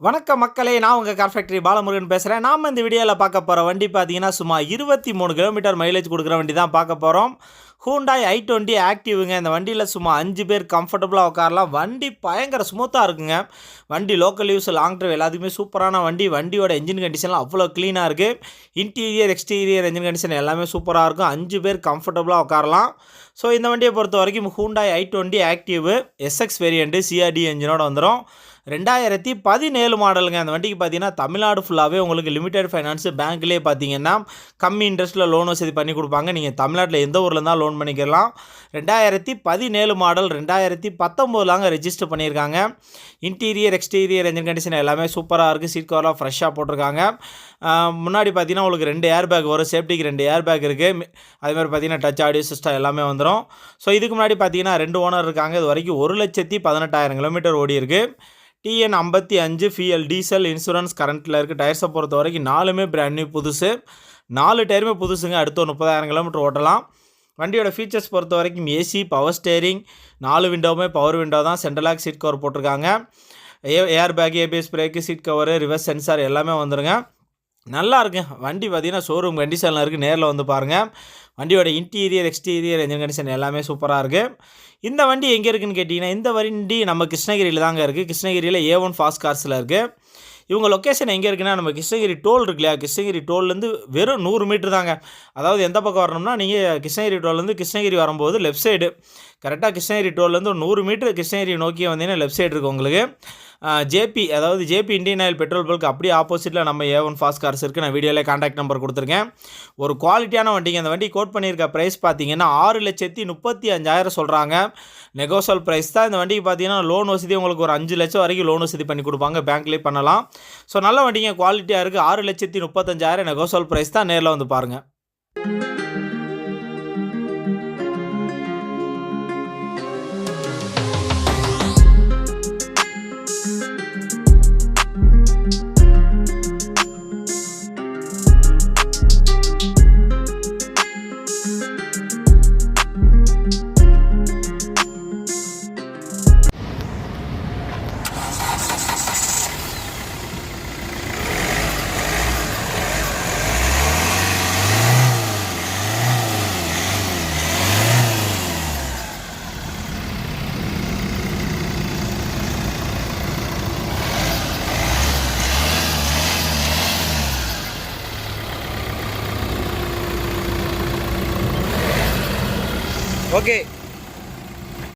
வணக்கம் மக்களே நான் உங்கள் கார் ஃபேக்டரி பாலமுருகன் பேசுகிறேன் நாம் இந்த வீடியோவில் பார்க்க போகிற வண்டி பார்த்தீங்கன்னா சும்மா இருபத்தி மூணு கிலோமீட்டர் மைலேஜ் கொடுக்குற வண்டி தான் பார்க்க போகிறோம் ஹூண்டாய் ஐ டுவெண்ட்டி ஆக்டிவுங்க இந்த வண்டியில் சும்மா அஞ்சு பேர் கம்ஃபர்டபுளாக உட்காரலாம். வண்டி பயங்கர ஸ்மூத்தாக இருக்குங்க. வண்டி லோக்கல் யூஸ் லாங் ட்ரைவ் எல்லாத்துக்குமே சூப்பரான வண்டி. வண்டியோட என்ஜின் கண்டிஷன்லாம் அவ்வளோ க்ளீனாக இருக்குது இன்டீரியர் எக்ஸ்டீரியர் என்ஜின் கண்டிஷன் எல்லாமே சூப்பராக இருக்கும். அஞ்சு பேர் கம்ஃபர்டபுளாக உட்காரலாம். ஸோ இந்த வண்டியை பொறுத்த வரைக்கும் Hyundai i twenty active SX variant CRDi என்ஜினோட வந்துடும் ரெண்டாயிரத்தி பதினேழு மாடலுங்க. அந்த வண்டிக்கு பார்த்தீங்கன்னா தமிழ்நாடு ஃபுல்லாகவே உங்களுக்கு லிமிடெட் ஃபைனான்ஸ் பேங்க்லேயே பார்த்தீங்கன்னா கம்மி இன்ட்ரெஸ்ட்டில் லோன் வசதி பண்ணி கொடுப்பாங்க. நீங்கள் தமிழ்நாட்டில் எந்த ஊரில் இருந்தால் லோன் பண்ணிக்கலாம். ரெண்டாயிரத்தி பதினேழு மாடல் ரெண்டாயிரத்தி பத்தொம்போதுலாங்க ரெஜிஸ்டர் பண்ணியிருக்காங்க. இன்டீரியர் எக்ஸ்டீரியர் என்ஜின் கண்டிஷன் எல்லாமே சூப்பராக இருக்குது சீட் கவர்லாம் ஃப்ரெஷ்ஷாக போட்டிருக்காங்க. முன்னாடி பார்த்தீங்கன்னா உங்களுக்கு ரெண்டு ஏர் பேக் வரும். சேஃப்டிக்கு ரெண்டு ஏர் பேக் இருக்குது அதேமாதிரி பார்த்தீங்கன்னா டச் ஆடியோ சிஸ்டம் எல்லாமே வந்துடும் ஸோ இதுக்கு முன்னாடி பார்த்தீங்கன்னா ரெண்டு ஓனர் இருக்காங்க. இது வரைக்கும் ஒரு லட்சத்தி பதினெட்டாயிரம் கிலோமீட்டர் ஓடி இருக்குது டிஎன் ஐம்பத்தி அஞ்சு ஃபிஎல் டீசல் இன்சூரன்ஸ் கரண்ட்டில் இருக்குது டயர்ஸை பொறுத்த வரைக்கும் நாலுமே பிராண்ட் நியூ புதுசு. நாலு டயருமே புதுசுங்க. அடுத்த ஒரு முப்பதாயிரம் கிலோமீட்டர் ஓட்டலாம். வண்டியோட ஃபீச்சர்ஸ் பொறுத்த வரைக்கும் ஏசி பவர் ஸ்டேரிங் நாலு விண்டோவுமே பவர் விண்டோ தான். சென்ட்ரலாக் சீட் கவர் போட்டிருக்காங்க. ஏ air bag ABS brake seat cover reverse sensor எல்லாமே வந்துருங்க. நல்லா இருக்கு. வண்டி பார்த்தீங்கன்னா ஷோரூம் கண்டிஷனில் இருக்குது நேரில் வந்து பாருங்கள் வண்டியோட இன்டீரியர் எக்ஸ்டீரியர் என்ஜின் கண்டிஷன் எல்லாமே சூப்பராக இருக்குது இந்த வண்டி எங்கே இருக்குன்னு கேட்டிங்கன்னா இந்த வண்டி நம்ம கிருஷ்ணகிரியில் தாங்க இருக்குது கிருஷ்ணகிரியில் ஏ ஒன் ஃபாஸ்ட் கார்ஸில் இருக்குது இவங்க லொக்கேஷன் எங்கே இருக்குன்னா நம்ம கிருஷ்ணகிரி டோல் இருக்கு இல்லையா? கிருஷ்ணகிரி டோல்லேருந்து வெறும் நூறு மீட்ரு தாங்க. அதாவது எந்த பக்கம் வரணும்னா நீங்கள் கிருஷ்ணகிரி டோல்லேருந்து கிருஷ்ணகிரி வரும்போது லெஃப்ட் சைடு கரெக்டாக கிருஷ்ணகிரி டோல்லேருந்து ஒரு நூறு மீட்ரு கிருஷ்ணகிரி நோக்கி வந்தீங்கன்னா லெஃப்ட் சைடு இருக்குது உங்களுக்கு. ஜேபி அதாவது JP Indian Oil petrol bunk அப்படியே ஆப்போசிட்டில் நம்ம ஏ ஒன் ஃபாஸ்ட் கார்ஸ் இருக்குது நான் வீடியோவில் காண்டாக்ட் நம்பர் கொடுத்துருக்கேன். ஒரு குவாலிட்டியான வண்டிங்க. அந்த வண்டி கோட் பண்ணியிருக்க ப்ரைஸ் பார்த்தீங்கன்னா ஆறு லட்சத்தி முப்பத்தி அஞ்சாயிரம் சொல்கிறாங்க நெகோசல் ப்ரைஸ் தான். இந்த வண்டிக்கு பார்த்தீங்கன்னா லோன் வசதி உங்களுக்கு ஒரு அஞ்சு லட்சம் வரைக்கும் லோன் வசதி பண்ணி கொடுப்பாங்க. பேங்க்லேயே பண்ணலாம். ஸோ நல்ல வண்டிங்க. குவாலிட்டியாக இருக்குது ஆறு லட்சத்தி முப்பத்தஞ்சாயிரம் நெகோசல் ப்ரைஸ் தான். நேரில் வந்து பாருங்கள் ஓகே